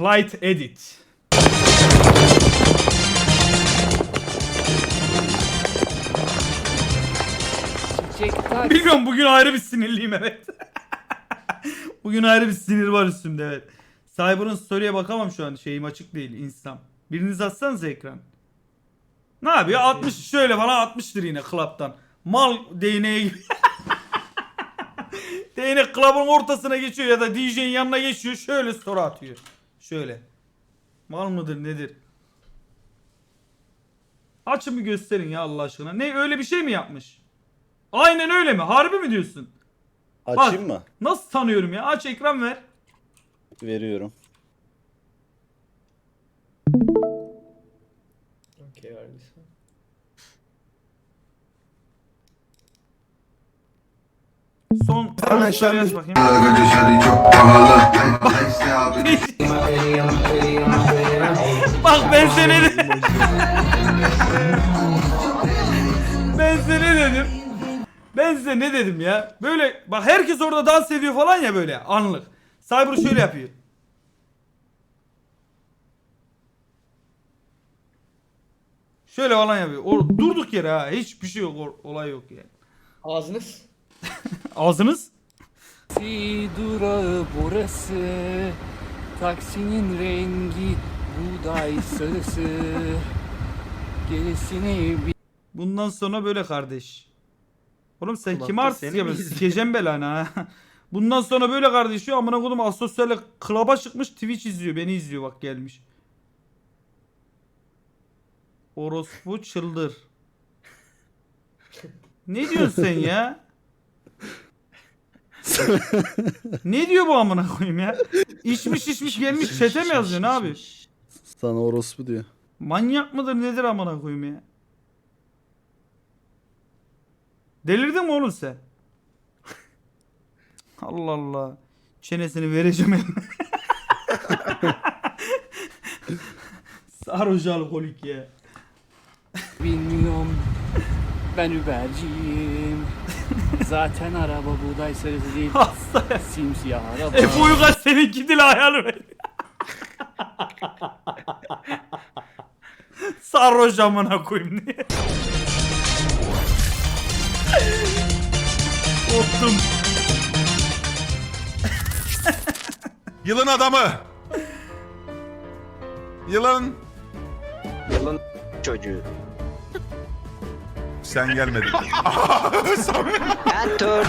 Light Edit. Bilmiyorum bugün ayrı bir sinirliyim evet. bugün ayrı bir sinir var üstümde evet. Cyber'ın story'e bakamam şu an şeyim açık değil Instagram. Biriniz atsanız ekran. Ne yapıyor? 60 şöyle bana 60'tır yine club'tan. Mal değneği gibi. Değnek ortasına geçiyor ya da DJ'in yanına geçiyor şöyle story atıyor. Şöyle. Mal mıdır nedir? Açın bir gösterin ya Allah aşkına. Ne öyle bir şey mi yapmış? Aynen öyle mi? Harbi mi diyorsun? Açayım mı? Nasıl tanıyorum ya? Aç ekran ver. Veriyorum. Okey. Son şöyle aç bakayım. Abi. Bak ben ne dedim? ben size ne dedim? Ben size ne dedim ya? Böyle bak herkes orada dans ediyor falan ya böyle anlık. Cyber şöyle yapıyor. Şöyle falan yapıyor. O, durduk yere ha. Hiçbir şey yok. o- Olay yok yani. Ağzınız. Ağzınız? Taksi durağı burası Taksinin rengi buğday sarısı Gerisini Bundan sonra böyle kardeş. Oğlum sen Kulakta kim artist seni ya mi ben izliyor? sikeceğim belanı ha. Bundan sonra böyle kardeş diyor amına kodum asosyalle klaba çıkmış Twitch izliyor beni izliyor bak gelmiş. Orospu çıldır. Ne diyorsun sen ya? ne diyor bu amına koyayım ya? İçmiş içmiş gelmiş çete mi yazıyor ne abi? Sana orospu diyor. Manyak mıdır nedir amına koyayım ya? Delirdin mi oğlum sen? Allah Allah. Çenesini vereceğim eline. Sarhoş alkolik ya. bilmiyorum Ben Uber'ciyim Zaten araba buğday sarısı değil Hasta ya. Simsiyah araba Efe Uygar seninki dil ayarı ver. Sarhoş amına koyayım diye. Korktum. Yılın adamı. Yılın Yılın çocuğu. Sen gelmedin. Enter.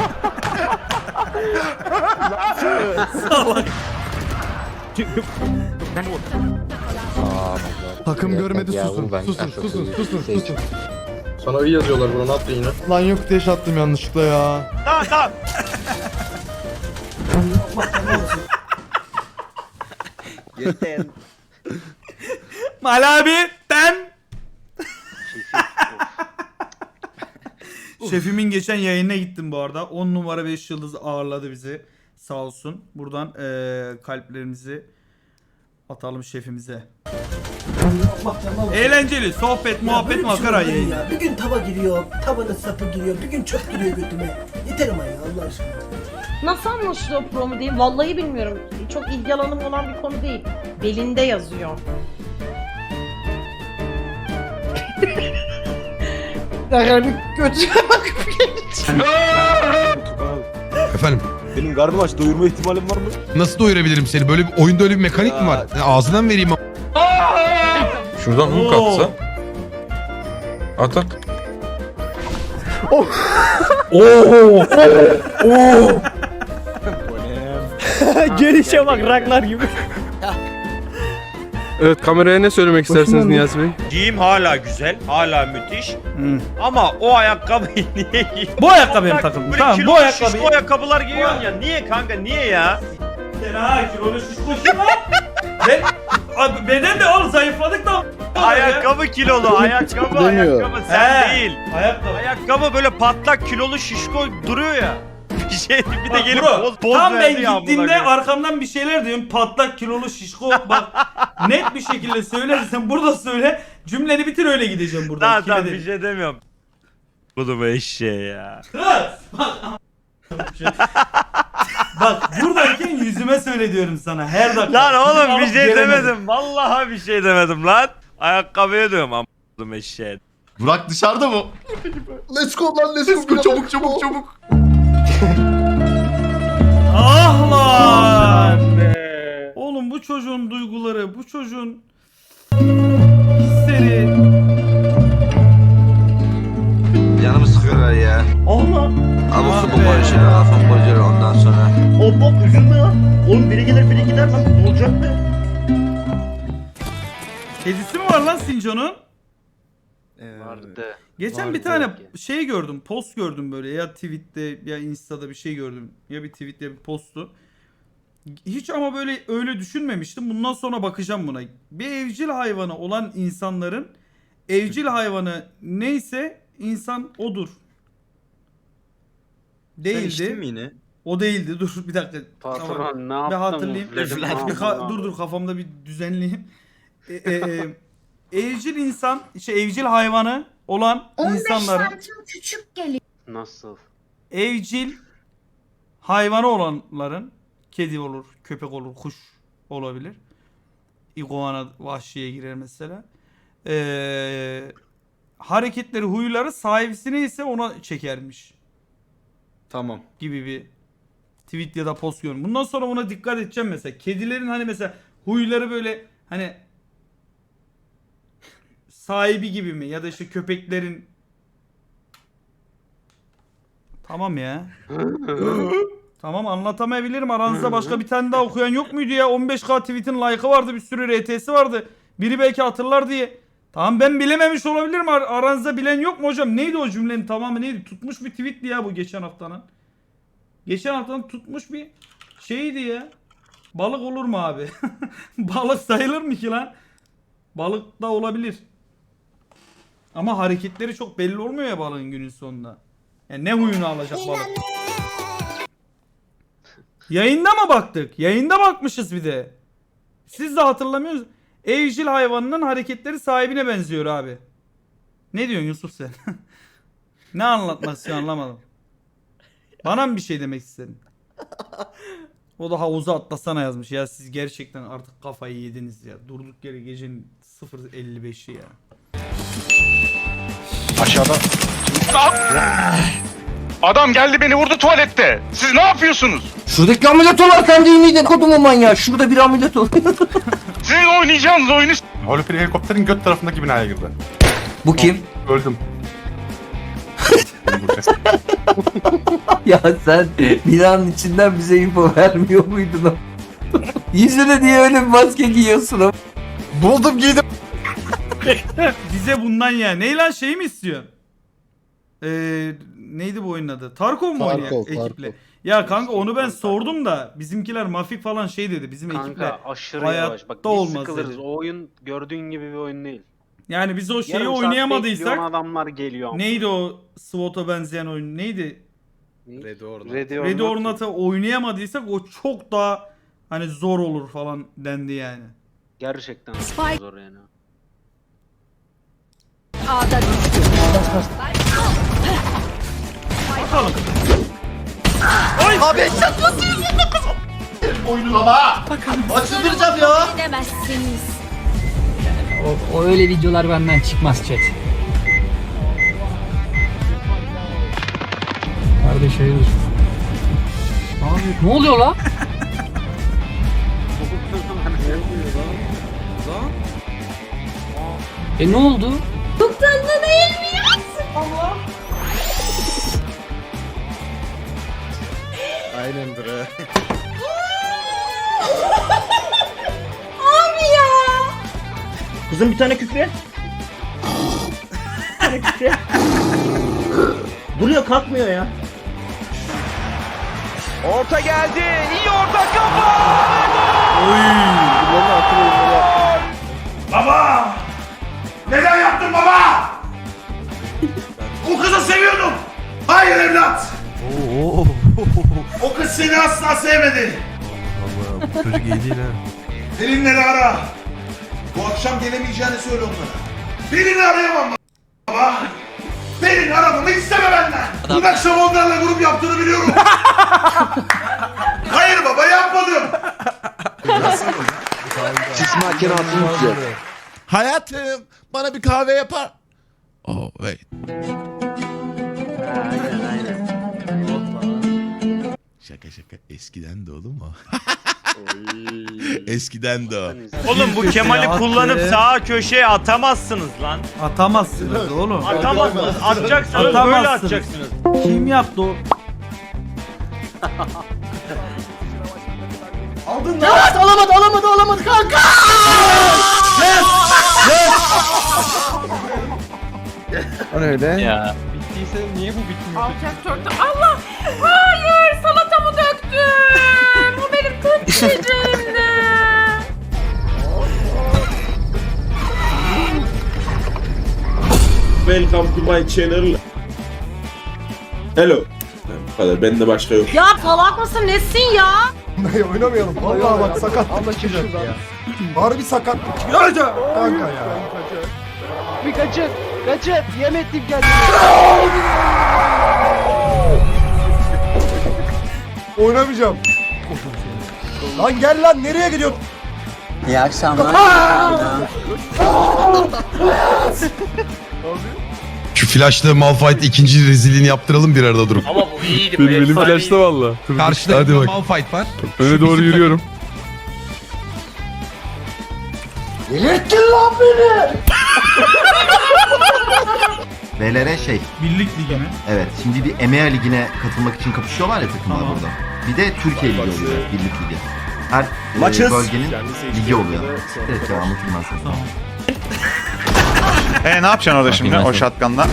Takım görmedi susun. Susun susun susun susun. Sana iyi yazıyorlar buna ne yaptın yine? Lan yok deş attım yanlışlıkla ya. tamam tamam. Yeter. Mal abi ben. Şefimin geçen yayına gittim bu arada. 10 numara 5 yıldız ağırladı bizi. Sağ olsun. Buradan eee, kalplerimizi atalım şefimize. Eğlenceli, sohbet, muhabbet, makara yayın. Ya. Bir gün tava giriyor, tavanın sapı giriyor, bir gün çöp giriyor götüme. Yeter ama ya Allah aşkına. Nasıl anlaşılıyor promo diyeyim? Vallahi bilmiyorum. Çok ilgi alanım olan bir konu değil. Belinde yazıyor. Yani bir götüne bak. Efendim Benim karnım aç doyurma ihtimalim var mı? nasıl doyurabilirim seni? Böyle bir oyunda öyle bir mekanik mi var? Ya Ağzından vereyim ama. Şuradan hook atsa. At at. Gelişe bak Ragnar gibi. Evet kameraya ne söylemek istersiniz Niyazi Bey? Giyim hala güzel, hala müthiş. Hı. Ama o ayakkabıyı niye giyiyorsun? Bu ayakkabıya mı takıldın? Böyle Tamam bu kilolu şişko ayakkabılar giyiyorsun ya. Niye kanka niye ya? Sen ha kilolu şişko kim lan? Ben, abi beden de oğlum zayıfladık da. Ayakkabı kilolu, ayakkabı Demiyor. ayakkabı sen He. değil. Ayakkabı. Ayakkabı böyle patlak kilolu şişko duruyor ya. Bir şey bir de Bak gelip bro, poz tam ben verdi ya amına gittiğimde koyayım. arkamdan bir şeyler diyorum patlak kilolu şişko bak net bir şekilde söylersen burada söyle cümleni bitir öyle gideceğim buradan. Tamam tamam bir şey demiyorum. Bu da eşeği ya. Kız! Bak, Bak buradayken yüzüme söyle diyorum sana her dakika. Lan oğlum bir şey gelemedim. demedim. Vallahi bir şey demedim lan. Ayakkabıya diyorum am***ım eşeğe. Burak dışarıda mı? Let's go lan let's, go. çabuk çabuk çabuk. Ah lan. Oğlum bu çocuğun duyguları, bu çocuğun hisleri. Canımı sıkıyorlar ya. Allah. Abi su bu Ah barışır kafam bozulur ondan sonra. Hop hop üzülme lan. Oğlum biri gelir biri gider lan. Ne olacak be? Kedisi mi var lan Sinco'nun? Vardı. Geçen bir tane şey gördüm, post gördüm böyle ya tweette ya insta'da bir şey gördüm. Ya bir tweet ya bir postu. Hiç ama böyle öyle düşünmemiştim. Bundan sonra bakacağım buna. Bir evcil hayvanı olan insanların evcil hayvanı neyse insan odur. Değildi. yine? O değildi. Dur bir dakika. Patron Tamam. ne Bir yaptın? hatırlayayım. Üfledim, Bir ne ka- dur dur kafamda bir düzenleyeyim. E, e, e, evcil insan, işte evcil hayvanı olan insanların küçük geliyor. Nasıl? evcil hayvanı olanların kedi olur, köpek olur, kuş olabilir. İguana vahşiye girer mesela. Ee, hareketleri, huyları sahibisine ise ona çekermiş Tamam. gibi bir tweet ya da post gördüm. Bundan sonra buna dikkat edeceğim mesela. Kedilerin hani mesela huyları böyle hani sahibi gibi mi ya da işte köpeklerin Tamam ya. tamam anlatamayabilirim. Aranızda başka bir tane daha okuyan yok muydu ya? 15k tweet'in like'ı vardı, bir sürü RT'si vardı. Biri belki hatırlar diye. Tamam ben bilememiş olabilirim. Ar- aranızda bilen yok mu hocam? Neydi o cümlenin tamamı neydi? Tutmuş bir tweetti ya bu geçen haftanın. Geçen haftanın tutmuş bir şeydi ya. Balık olur mu abi? Balık sayılır mı ki lan? Balık da olabilir. Ama hareketleri çok belli olmuyor ya balığın günün sonunda. Yani ne huyunu alacak balık? Yayında mı baktık? Yayında bakmışız bir de. Siz de hatırlamıyorsunuz. Evcil hayvanının hareketleri sahibine benziyor abi. Ne diyorsun Yusuf sen? ne istiyorsun anlamadım. Bana mı bir şey demek istedin? O da havuza atlasana yazmış. Ya siz gerçekten artık kafayı yediniz ya. Durduk yere gecenin 0.55'i ya. Aşağıda. Adam geldi beni vurdu tuvalette. Siz ne yapıyorsunuz? Şuradaki ameliyat olarken değil miydi kodumu manyağı? Şurada bir ameliyat ol. Sizin oynayacağınız oyunu... Holofili helikopterin göt tarafındaki binaya girdi. Bu kim? Öldüm. Ya sen binanın içinden bize info vermiyor muydun? Yüzüne diye öyle bir maske giyiyorsun ama. Buldum giydim. Bize bundan ya. Ney lan şey mi istiyorsun? Ee, neydi bu oyunun adı? Tarkov mu oynayak Tarkov, ekiple? Tarkov. Ya kanka onu ben sordum da bizimkiler mafik falan şey dedi. Bizim ekiple. Kanka aşırı hayatta yavaş. Bak olmaz biz sıkılırız. dedi. O oyun gördüğün gibi bir oyun değil. Yani biz o şeyi Yarım saat bekliyorsun, oynayamadıysak adamlar geliyor. ama. neydi o SWAT'a benzeyen oyun? Neydi? Ready or not. Ready or Ready Not. or Not'ı oynayamadıysak o çok daha hani zor olur falan dendi yani. Gerçekten Spike- zor yani. A'da düştü. Bakalım. Açıldıracağım ya. Demezsiniz. O, o öyle videolar benden çıkmaz chat. Kardeş hayırdır? Abi ne oluyor la? e ne oldu? Çok tatlı değil mi ya? Allah. Aynen bre. Abi ya. Kızım bir tane küfre. bir tane küfre. Duruyor kalkmıyor ya. Orta geldi. İyi orta kafa. Baba! Neden yaptın baba? o kızı seviyordum. Hayır evlat. o kız seni asla sevmedi. Çocuk iyi değil ha. Pelinleri ara. Bu akşam gelemeyeceğini söyle onlara. Pelin'i arayamam baba. Pelin aramamı isteme benden. Dün akşam onlarla grup yaptığını biliyorum. Sis makinasını düzelt. Hayatım bana bir kahve yapar. Oh wait. Aynen aynen. Şaka şaka eskiden de oğlum o. eskiden de o. Oğlum bu Kemal'i kullanıp sağa köşeye atamazsınız lan. Atamazsınız oğlum. Atamazsınız. Atacaksınız böyle Atamazsınız. atacaksınız. Kim yaptı o? Alamadı alamadı alamadı kanka. O ne öyle? Ya. Alçak çöktü. Allah! Hayır! Salatamı döktüm! O benim kız çiçeğimdi. Welcome to my channel. Hello. Bu kadar. Bende başka yok. Ya salak mısın? Nesin ya? Oynamayalım. Vallahi bak sakat. Allah ya. Harbi sakat. Kanka ya. Bir kaçın. Kaçın. Yemettim kendimi. Oynamayacağım. Lan gel lan nereye gidiyorsun? İyi akşamlar. Şu flashlı Malphite ikinci rezilliğini yaptıralım bir arada durup. Ama bu iyiydi. Benim, benim flash'ta valla. Karşıda Hadi bak. Malphite var. Öne doğru yürüyorum. Velere şey. Birlik ligi mi? Evet. Şimdi bir EMEA ligine katılmak için kapışıyorlar ya takımlar Tamam. burada. Bir de Türkiye ligi oluyor. Birlik ligi. Her e, bölgenin ligi oluyor. Evet ya anlatayım ben sana. Tamam. E ne yapacaksın orada şimdi o shotgunla?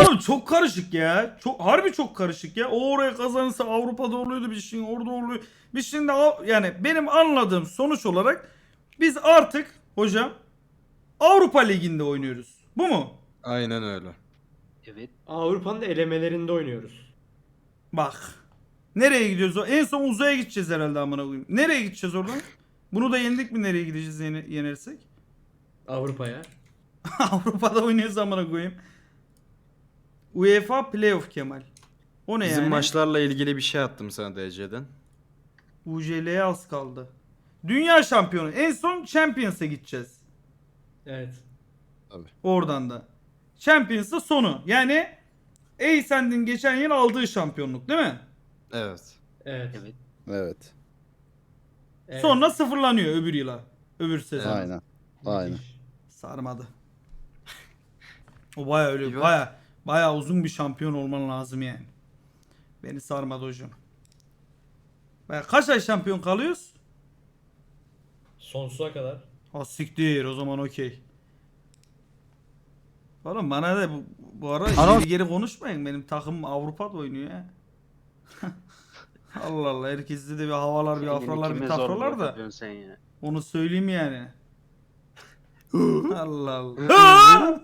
Oğlum çok karışık ya. Çok harbi çok karışık ya. O oraya kazanırsa Avrupa'da oluyordu bir şey, orada oluyor. Biz şimdi Av- yani benim anladığım sonuç olarak biz artık hocam Avrupa Ligi'nde oynuyoruz. Bu mu? Aynen öyle. Evet. Avrupa'nın elemelerinde oynuyoruz. Bak. Nereye gidiyoruz? o? En son uzaya gideceğiz herhalde amına koyayım. Nereye gideceğiz oradan? Bunu da yendik mi nereye gideceğiz yene- yenersek? Avrupa'ya. Avrupa'da oynuyoruz amına koyayım. UEFA Playoff Kemal. O ne Bizim yani? maçlarla ilgili bir şey attım sana DC'den. UCL'ye az kaldı. Dünya şampiyonu. En son Champions'a gideceğiz. Evet. Oradan da. Champions'da sonu. Yani Eysend'in geçen yıl aldığı şampiyonluk değil mi? Evet. Evet. Evet. Evet. evet. Sonra sıfırlanıyor öbür yıla. Öbür sezon. Aynen. Aynen. Sarmadı. o baya öyle baya baya uzun bir şampiyon olman lazım yani. Beni sarmadı hocam. Baya kaç ay şampiyon kalıyoruz? Sonsuza kadar. Ha siktir o zaman okey. Oğlum bana da bu, bu ara ileri geri konuşmayın. Benim takım Avrupa'da oynuyor ya. Allah Allah herkeste de bir havalar bir afralar bir tafralar da. Sen ya. Onu söyleyeyim yani. Allah Allah.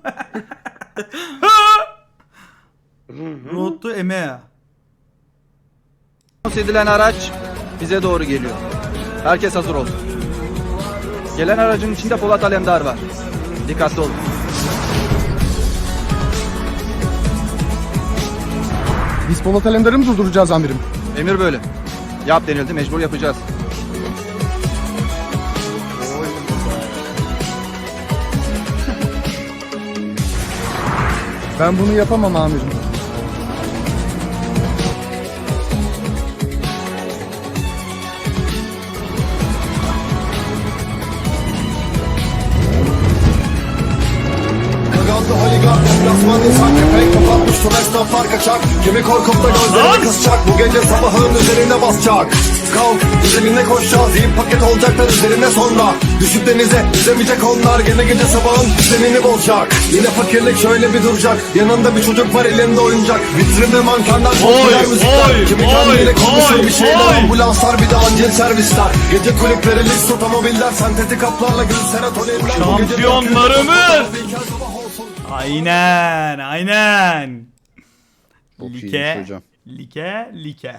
Road to EMEA. edilen araç bize doğru geliyor. Herkes hazır olsun. Gelen aracın içinde Polat Alemdar var. Dikkatli olun. Biz Polat Alemdar'ı mı durduracağız amirim? Emir böyle. Yap denildi mecbur yapacağız. Ben bunu yapamam amirim. İnsan köpek Kapatmış tüm esnaflar kaçak Kimi korkup da gözlerini kısacak Bu gece sabahın üzerinde basacak. Kalk, üzerine koşacağız. İyi paket olacaklar üzerine sonra. Düşüp denize yüzemeyecek onlar. Gene gece sabahın düzenini bozacak. Yine fakirlik şöyle bir duracak. Yanında bir çocuk var elinde oyuncak. Vitrinde mankenler popüler müzikler Kimi kendiyle konuşuyor bir şeyler Ambulanslar bir de acil servisler. Gece kulüpleri lüks otomobiller Sentetik kaplarla gül serotoninler Şampiyonlarımız! Aynen, aynen. Çok like, hocam. like, like.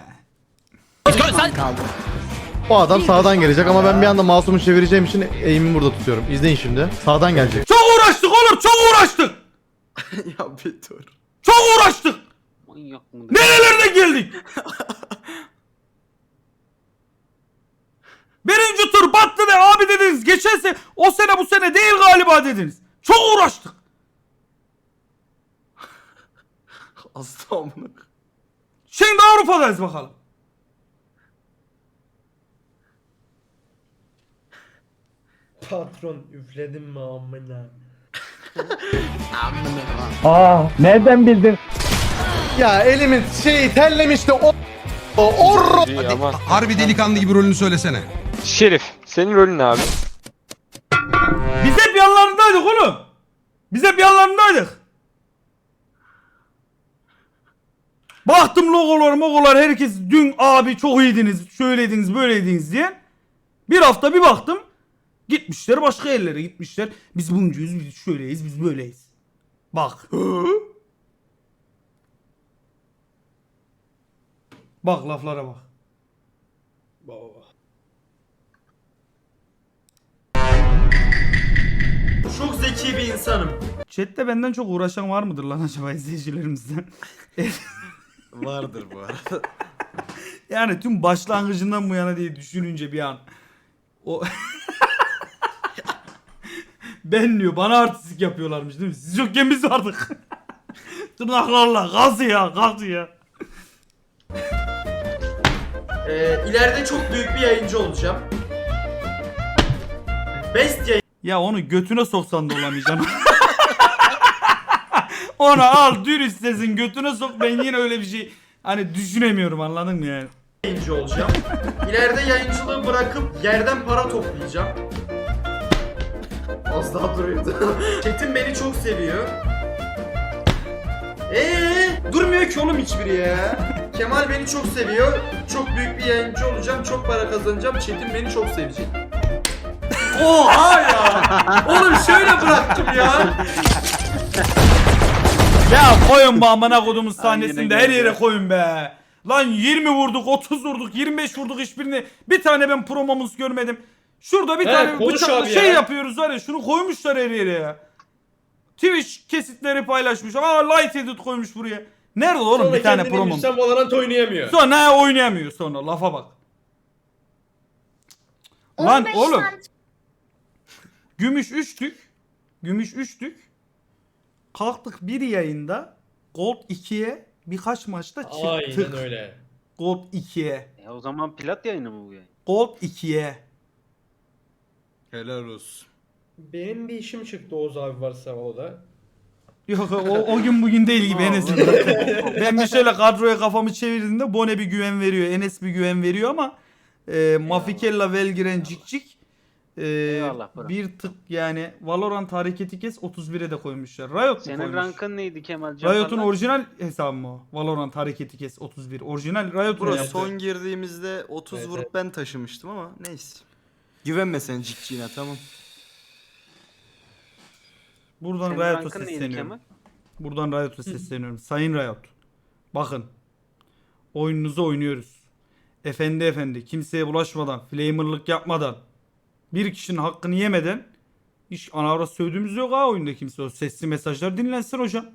O adam sağdan gelecek ama ben bir anda masumu çevireceğim için eğimimi burada tutuyorum. İzleyin şimdi. Sağdan gelecek. Çok uğraştık oğlum, çok uğraştık. ya bir dur. Çok uğraştık. Manyak mı? Nerelerden geldik? Birinci tur battı ve abi dediniz geçen sene o sene bu sene değil galiba dediniz. Çok uğraştık. Aslı amına. Şimdi Avrupa'dayız bakalım. Patron üfledim mi amına? Nereden bildin? Ya elimin şeyi terlemişti o o orro. Harbi delikanlı gibi rolünü söylesene. Şerif, senin rolün ne abi? Biz hep yanlarındaydık oğlum. Biz hep yanlarındaydık. Baktım logolar mogolar herkes dün abi çok iyiydiniz şöyleydiniz böyleydiniz diye. Bir hafta bir baktım gitmişler başka yerlere gitmişler. Biz buncuyuz biz şöyleyiz biz böyleyiz. Bak. Bak laflara bak. Çok zeki bir insanım. Chat'te benden çok uğraşan var mıdır lan acaba izleyicilerimizden? Vardır bu arada. Yani tüm başlangıcından bu yana diye düşününce bir an. O Ben diyor bana artistik yapıyorlarmış değil mi? Siz yokken biz vardık. Tırnaklarla gazı ya gazı ya. Ee, ileride çok büyük bir yayıncı olacağım. Best yayın. Ya onu götüne soksan da olamayacaksın. Onu al dürüst sesin götüne sok ben yine öyle bir şey hani düşünemiyorum anladın mı yani? yayıncı olacağım. İleride yayıncılığı bırakıp yerden para toplayacağım. Az daha duruyordu. Çetin beni çok seviyor. Eee durmuyor ki oğlum hiçbiri ya. Kemal beni çok seviyor. Çok büyük bir yayıncı olacağım. Çok para kazanacağım. Çetin beni çok sevecek. Oha ya. Oğlum şöyle bıraktım ya. Ya koyun bu amına kodumun sahnesinde her yere ya. koyun be. Lan 20 vurduk, 30 vurduk, 25 vurduk hiçbirini. Bir tane ben promomuz görmedim. Şurada bir tane bıçakla şey yapıyoruz var ya şunu koymuşlar her yere ya. Twitch kesitleri paylaşmış. Aa light edit koymuş buraya. Nerede oğlum bir tane promom? Valorant oynayamıyor. Sonra oynayamıyor sonra lafa bak. Lan oğlum. Gümüş 3'tük. Gümüş 3'tük. Kalktık bir yayında Gold 2'ye birkaç maçta çıktık. öyle. Gold 2'ye. E o zaman plat yayını mı bu yayın? Gold 2'ye. Helal olsun. Benim bir işim çıktı Oğuz abi varsa o da. Yok o, o gün bugün değil gibi Enes'in. ben bir şöyle kadroya kafamı çevirdiğimde Bone bir güven veriyor. Enes bir güven veriyor ama e, Mafikella Velgiren Cikcik e, Eyvallah, bro. bir tık yani Valorant hareketi kes 31'e de koymuşlar. Riot mu Senin koymuş? rankın neydi Kemal Riot'un orijinal hesabı mı o? Valorant hareketi kes 31. Orijinal Riot'un Bro yaptığı. son girdiğimizde 30 Evet, vurup ben taşımıştım ama neyse. Güvenme sen cikciğine tamam. Buradan Senin Riot'a rankın neydi sesleniyorum. Kemal? Buradan Riot'a sesleniyorum. Sayın Riot. Bakın. Oyununuzu oynuyoruz. Efendi efendi. Kimseye bulaşmadan. Flamer'lık yapmadan. Bir kişinin hakkını yemeden. Hiç anavra sövdüğümüz yok ha oyunda kimse. O sesli mesajlar dinlensin hocam.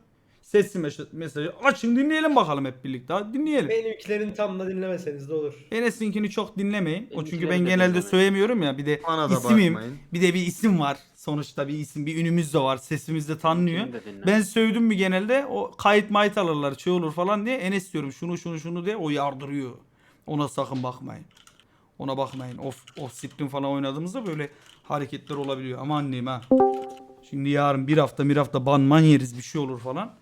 Sesli mes- mesajı açın dinleyelim bakalım hep birlikte. Hadi dinleyelim. Benimkilerin tam da dinlemeseniz de olur. Enes'inkini çok dinlemeyin. O çünkü Benimkileri ben de genelde dinlemeyin. söylemiyorum ya. Bir de Bana da ismim. bakmayın. Bir de bir isim var. Sonuçta bir isim, bir ünümüz de var. Sesimiz de tanınıyor. Benim de dinle. Ben sövdüm mü genelde o kayıt mayıt alırlar şey olur falan diye Enes diyorum şunu şunu şunu diye o yardırıyor. Ona sakın bakmayın. Ona bakmayın. Of of screen falan oynadığımızda böyle hareketler olabiliyor. Ama annem ha. Şimdi yarın bir hafta bir hafta banman yeriz bir şey olur falan.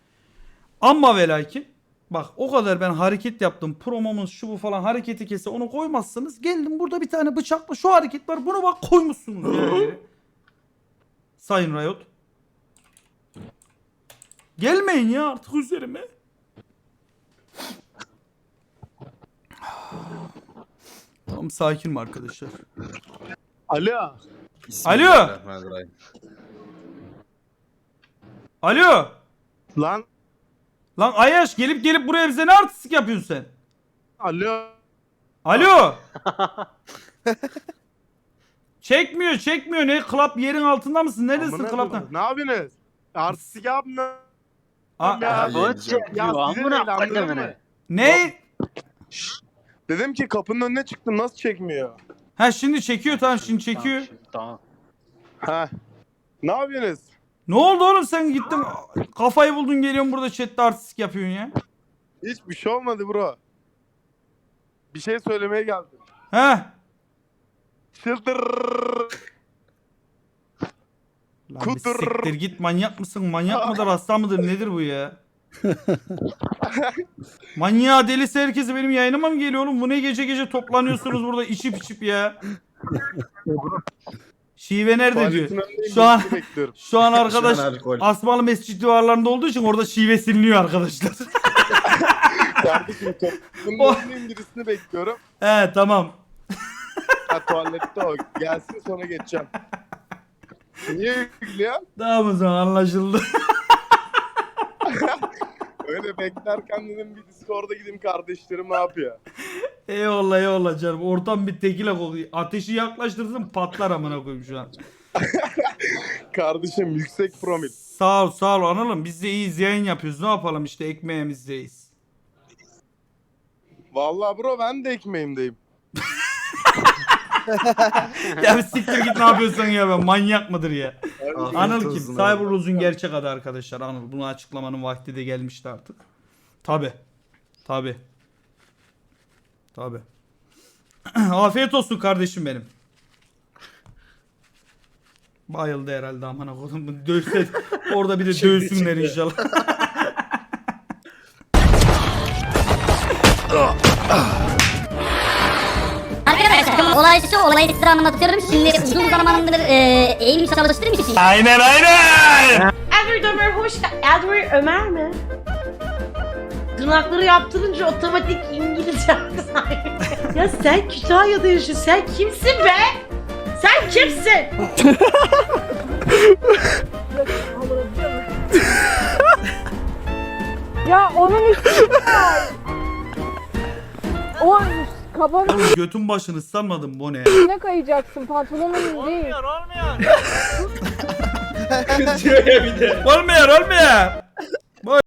Ama ve lakin bak o kadar ben hareket yaptım. Promomuz şu bu falan hareketi kese onu koymazsınız. Geldim burada bir tane bıçakla şu hareket var. Bunu bak koymuşsunuz. yani. Sayın Riot. Gelmeyin ya artık üzerime. Tam sakin mi arkadaşlar? Alo. Bismillahirrahmanirrahim. Alo. Lan. Lan Ayaş gelip gelip buraya bize ne artistik yapıyorsun sen? Alo. Alo. çekmiyor çekmiyor ne? Club yerin altında mısın? Neredesin club'tan? Ne yapıyorsunuz? Artistik yapma. Aa, Ya, Bu çekiyor amına koydum ne? Dedim ki kapının önüne çıktım nasıl çekmiyor? Ha şimdi çekiyor tamam şimdi çekiyor. Tamam. Ha. Ne yapıyorsunuz? Ne oldu oğlum sen gittin kafayı buldun geliyorsun burada chatte artistik yapıyorsun ya. Hiçbir şey olmadı bro. Bir şey söylemeye geldim. He. Çıldır. Lan bir siktir git manyak mısın? Manyak mıdır hasta mıdır nedir bu ya? Manyağı delisi herkesi benim yayınıma mı geliyor oğlum? Bu ne gece gece toplanıyorsunuz burada içip içip ya? Şive nerede diyor. Şu an bekliyorum. şu an arkadaş Asmalı Mescid duvarlarında olduğu için orada şive siliniyor arkadaşlar. Kardeşim O- toplumun birisini bekliyorum. He tamam. Ha tuvalette o. Gelsin sonra geçeceğim. Niye gülüyor? Tamam o zaman anlaşıldı. Öyle beklerken dedim bir Discord'a gideyim kardeşlerim ne yapıyor? eyvallah eyvallah canım. Ortam bir tekile kokuyor. Ateşi yaklaştırdım patlar amına koyayım şu an. Kardeşim yüksek promil. Sağ ol sağ ol analım. Biz de iyiyiz yayın yapıyoruz. Ne yapalım işte ekmeğimizdeyiz. Vallahi bro ben de ekmeğimdeyim. ya bir siktir git ne yapıyorsun ya ben manyak mıdır ya? Anıl kim? Cyberluz'un gerçek adı arkadaşlar Anıl. Bunu açıklamanın vakti de gelmişti artık. Tabi. Tabi. Tabi. Afiyet olsun kardeşim benim. Bayıldı herhalde amına koydum. Dövse orada bir de dövsünler inşallah. Arkadaşlar olay şu olayı size anlatıyorum. Şimdi uzun zamandır e, eğilim çalıştığım için. aynen aynen. Edward Ömer hoş Edward Ömer mi? Tırnakları yaptırınca otomatik İngilizce ya sen Kütahya'da yaşıyorsun. Sen kimsin be? Sen kimsin? Ya onun O kafanın Oğlum götün başını ıslanmadın bu ne? üstüne kayacaksın pantolonun değil. Diyor ya bir de. olmuyor olmuyor.